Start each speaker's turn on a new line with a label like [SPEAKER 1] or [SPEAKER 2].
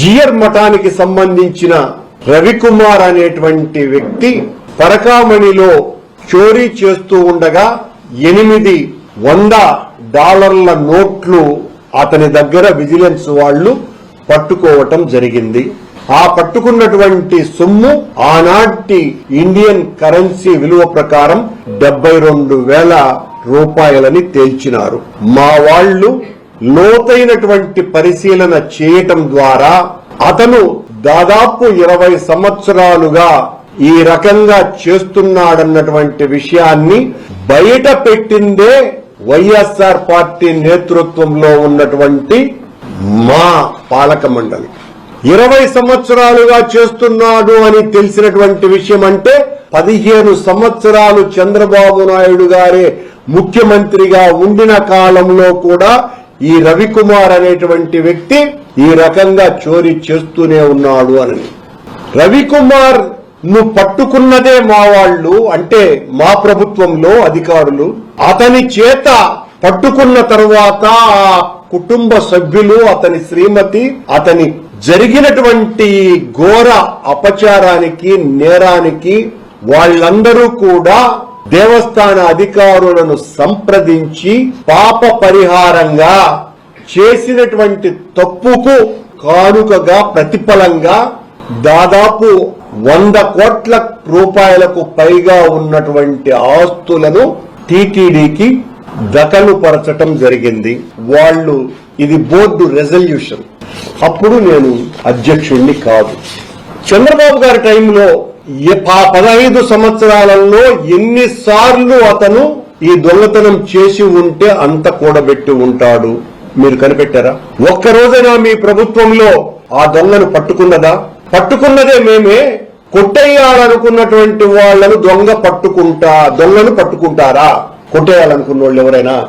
[SPEAKER 1] జియర్ మఠానికి సంబంధించిన రవికుమార్ అనేటువంటి వ్యక్తి పరకామణిలో చోరీ చేస్తూ ఉండగా ఎనిమిది వంద డాలర్ల నోట్లు అతని దగ్గర విజిలెన్స్ వాళ్ళు పట్టుకోవటం జరిగింది. ఆ పట్టుకున్నటువంటి సొమ్ము ఆనాటి ఇండియన్ కరెన్సీ విలువ ప్రకారం డెబ్బై రెండు వేల రూపాయలని తేల్చినారు. మా వాళ్ళు లోతైనటువంటి పరిశీలన చేయటం ద్వారా అతను దాదాపు ఇరవై సంవత్సరాలుగా ఈ రకంగా చేస్తున్నాడన్నటువంటి విషయాన్ని బయట పెట్టిందే వైఎస్ఆర్ పార్టీ నేతృత్వంలో ఉన్నటువంటి మా పాలక మండలి. ఇరవై సంవత్సరాలుగా చేస్తున్నాడు అని తెలిసినటువంటి విషయం అంటే పదిహేను సంవత్సరాలు చంద్రబాబు నాయుడు గారే ముఖ్యమంత్రిగా ఉండిన కాలంలో కూడా ఈ రవికుమార్ అనేటువంటి వ్యక్తి ఈ రకంగా చోరీ చేస్తూనే ఉన్నాడు అని. రవికుమార్ను పట్టుకున్నదే మా వాళ్ళు అంటే మా ప్రభుత్వంలో అధికారులు. అతని చేత పట్టుకున్న తరువాత ఆ కుటుంబ సభ్యులు అతని శ్రీమతి అతని జరిగినటువంటి ఘోర అపచారానికి నేరానికి వాళ్ళందరూ కూడా దేవస్థాన అధికారులను సంప్రదించి పాప పరిహారంగా చేసినటువంటి తప్పుకు కానుకగా ప్రతిఫలంగా దాదాపు వంద కోట్ల రూపాయలకు పైగా ఉన్నటువంటి ఆస్తులను టీటీడీకి దఖలు పరచటం జరిగింది. వాళ్ళు ఇది బోర్డు రెజల్యూషన్. అప్పుడు నేను అధ్యక్షుణ్ణి కాదు. చంద్రబాబు గారి టైంలో పదహైదు సంవత్సరాలలో ఎన్నిసార్లు అతను ఈ దొంగతనం చేసి ఉంటే అంత కూడబెట్టి ఉంటాడు. మీరు కనిపెట్టారా? ఒక్కరోజైనా మీ ప్రభుత్వంలో ఆ దొంగను పట్టుకున్నదా? పట్టుకున్నదే మేమే. కొట్టేయాలనుకున్నటువంటి వాళ్ళను దొంగ పట్టుకుంటా దొంగను పట్టుకుంటారా? కొట్టేయాలనుకున్న వాళ్ళు ఎవరైనా?